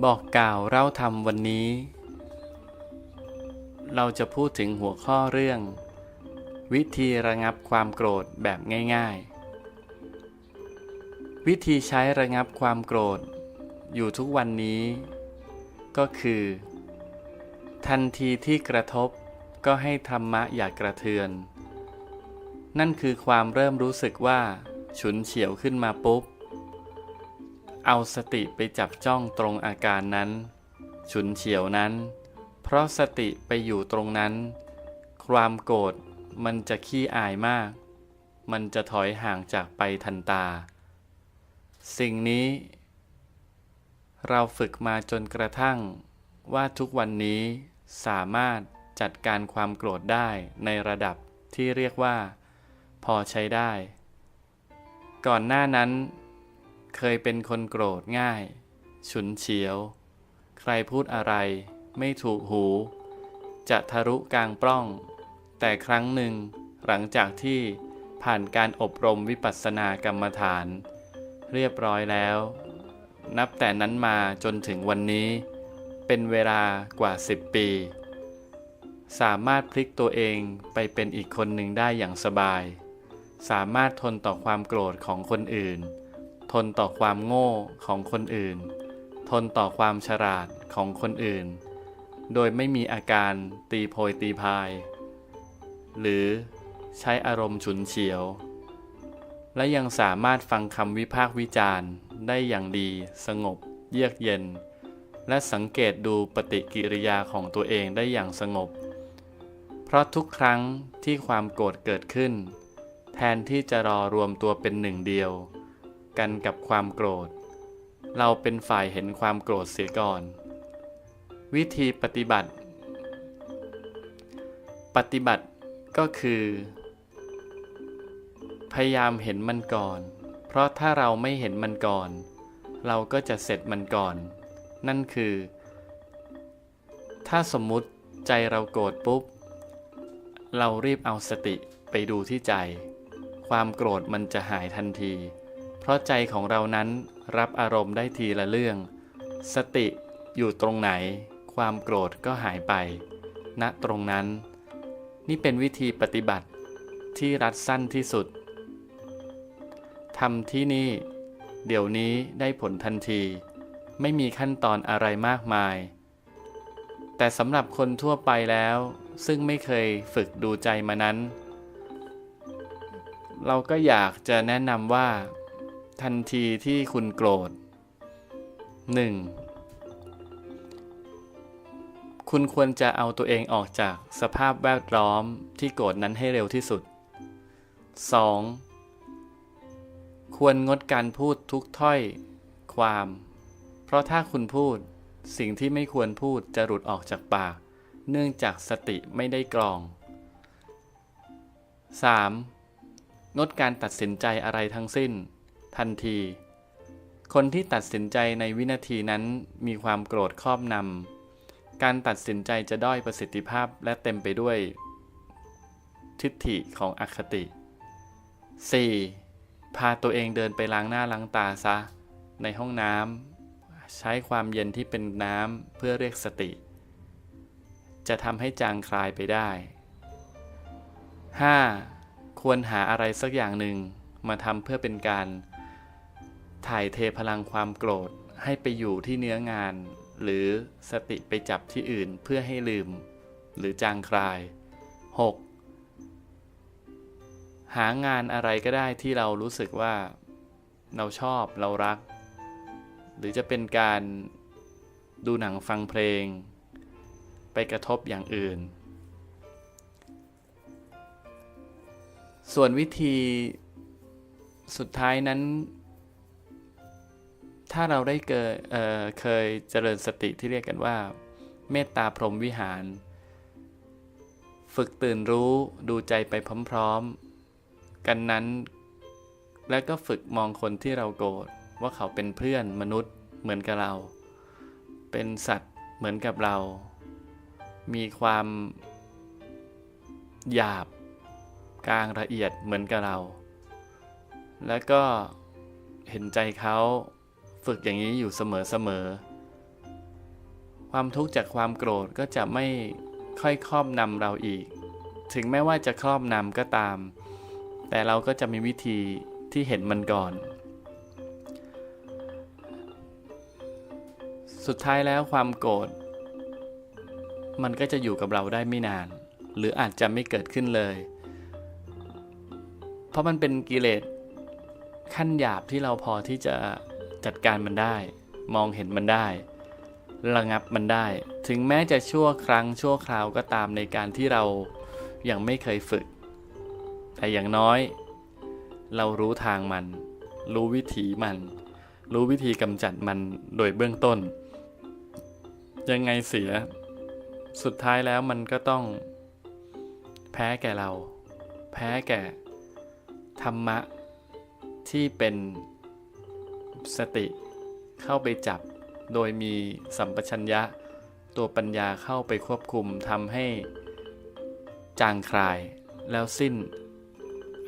บอกกล่าวเล่าธรรมวันนี้ เราจะพูดถึงหัวข้อเรื่อง วิธีระงับความโกรธแบบง่ายๆ วิธีใช้ระงับความโกรธ อยู่ทุกวันนี้ ก็คือ ทันทีที่กระทบก็ให้ธรรมะอย่ากกระเทือน นั่นคือความเริ่มรู้สึกว่า ฉุนเฉียวขึ้นมาปุ๊บ เอาสติไปจับจ้องตรงอาการนั้น ฉุนเฉียวนั้น เพราะสติไปอยู่ตรงนั้น ความโกรธมันจะขี้อายมาก มันจะถอยห่างจากไปทันตา สิ่งนี้ เราฝึกมาจนกระทั่ง ว่าทุกวันนี้สามารถจัดการความโกรธได้ในระดับที่เรียกว่า พอใช้ได้ ก่อนหน้านั้น เคยเป็นคนโกรธง่าย ฉุนเฉียว ใครพูดอะไร ไม่ถูกหู จะทะลุกลางปล้อง แต่ครั้งหนึ่ง หลังจากที่ผ่านการอบรมวิปัสสนากรรมฐาน เรียบร้อยแล้ว นับแต่นั้นมาจนถึงวันนี้ เป็นเวลากว่า 10 ปี สามารถพลิกตัวเองไปเป็นอีกคนหนึ่งได้อย่างสบาย สามารถทนต่อความโกรธของคนอื่น ทนต่อความโง่ของคนอื่น ทนต่อความฉลาดของคนอื่น โดยไม่มีอาการตีโพยตีพาย หรือใช้อารมณ์ฉุนเฉียว และยังสามารถฟังคำวิพากษ์วิจารณ์ได้อย่างดี สงบ เยือกเย็น และสังเกตดูปฏิกิริยาของตัวเองได้อย่างสงบ เพราะทุกครั้งที่ความโกรธเกิดขึ้น แทนที่จะรอรวมตัวเป็นหนึ่งเดียว กันกับความโกรธ เราเป็นฝ่ายเห็นความโกรธเสียก่อน วิธีปฏิบัติ ปฏิบัติก็คือ พยายามเห็นมันก่อน เพราะถ้าเราไม่เห็นมันก่อน เราก็จะเสร็จมันก่อน นั่นคือ ถ้าสมมุติใจเราโกรธปุ๊บ เรารีบเอาสติไปดูที่ใจ ความโกรธมันจะหายทันที เพราะใจของเรานั้นรับอารมณ์ได้ทีละเรื่อง สติอยู่ตรงไหน ความโกรธก็หายไป ณตรงนั้น นี่เป็นวิธีปฏิบัติที่รัดสั้นที่สุดทำที่นี่ เดี๋ยวนี้ได้ผลทันที ไม่มีขั้นตอนอะไรมากมาย แต่สำหรับคนทั่วไปแล้ว ซึ่งไม่เคยฝึกดูใจมานั้น เราก็อยากจะแนะนำว่า ทันทีที่คุณโกรธ 1. คุณควรจะเอาตัวเองออกจากสภาพแวดล้อมที่โกรธนั้นให้เร็วที่สุด 2. ควรงดการพูดทุกถ้อยความ เพราะถ้าคุณพูดสิ่งที่ไม่ควรพูดจะหลุดออกจากปาก เนื่องจากสติไม่ได้กรอง 3. งดการตัดสินใจอะไรทั้งสิ้น ทันที คนที่ตัดสินใจในวินาทีนั้นมีความโกรธครอบนำการตัดสินใจจะด้อยประสิทธิภาพและเต็มไปด้วย ทิฏฐิของอคติ 4. พาตัวเองเดินไปล้างหน้าล้างตาซะ ในห้องน้ำใช้ความเย็นที่เป็นน้ำเพื่อเรียกสติ จะทำให้จางคลายไปได้ 5. ควรหาอะไรสักอย่างหนึ่งมาทำเพื่อเป็นการ ถ่ายเทพลังความโกรธให้ไปอยู่ที่เนื้องาน หรือสติไปจับที่อื่นเพื่อให้ลืม หรือจางคลาย 6. หางานอะไรก็ได้ที่เรารู้สึกว่า เราชอบเรารัก หรือจะเป็นการดูหนังฟังเพลง ไปกระทบอย่างอื่น ส่วนวิธีสุดท้ายนั้น ถ้าเราได้เกิดเเคยเจริญสติที่เรียกกันว่า เมตตาพรหมวิหาร ฝึกตื่นรู้ดูใจไปพร้อมๆ กันนั้น และก็ฝึกมองคนที่เราโกรธว่าเขาเป็นเพื่อนมนุษย์เหมือนกับเรา เป็นสัตว์เหมือนกับเรา มีความหยาบกลางละเอียดเหมือนกับเรา แล้วก็เห็นใจเขา ฝึกอย่างนี้อยู่เสมอๆความทุกข์จากความโกรธก็จะไม่ค่อยครอบนำเราอีก ถึงแม้ว่าจะครอบนำก็ตาม แต่เราก็จะมีวิธีที่เห็นมันก่อน สุดท้ายแล้วความโกรธมันก็จะอยู่กับเราได้ไม่นาน หรืออาจจะไม่เกิดขึ้นเลย เพราะมันเป็นกิเลสขั้นหยาบที่เราพอที่จะ จัดการมันได้ มองเห็นมันได้ ระงับมันได้ ถึงแม้จะชั่วครั้งชั่วคราวก็ตามในการที่เรายังไม่เคยฝึก แต่อย่างน้อย เรารู้ทางมัน รู้วิถีมัน รู้วิธีกำจัดมันโดยเบื้องต้น ยังไงเสีย สุดท้ายแล้วมันก็ต้อง แพ้แก่เรา แพ้แก่ ธรรมะที่เป็น สติเข้าไปจับ โดยมีสัมปชัญญะ ตัวปัญญาเข้าไปควบคุมทำให้ จางคลายแล้วสิ้น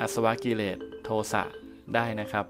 อสวกิเลสโทสะได้นะครับ